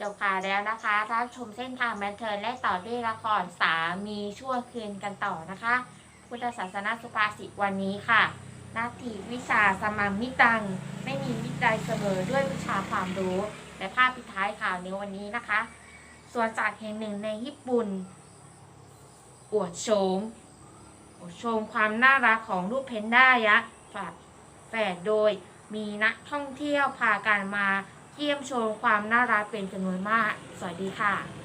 จบข่าวแล้วนะคะรับชมเส้นทางบันเทิงและต่อด้วยละครสามีชั่วคืนกันต่อนะคะ พุทธศาสนาสุภาษิตวันนี้ค่ะ นาทีวิชาสมังมิตัง ไม่มีวิจัยเสมอด้วยวิชาความรู้ และภาพปิดท้ายข่าวในวันนี้นะคะสวนสัตว์แห่งหนึ่งในญี่ปุ่น อวดโฉมอวดโฉมความน่ารักของลูกเพนด้ายักษ์ฝาแฝดโดยมีนักท่องเที่ยวพากันมา เยี่ยมชมความน่ารักเป็นจำนวนมาก สวัสดีค่ะ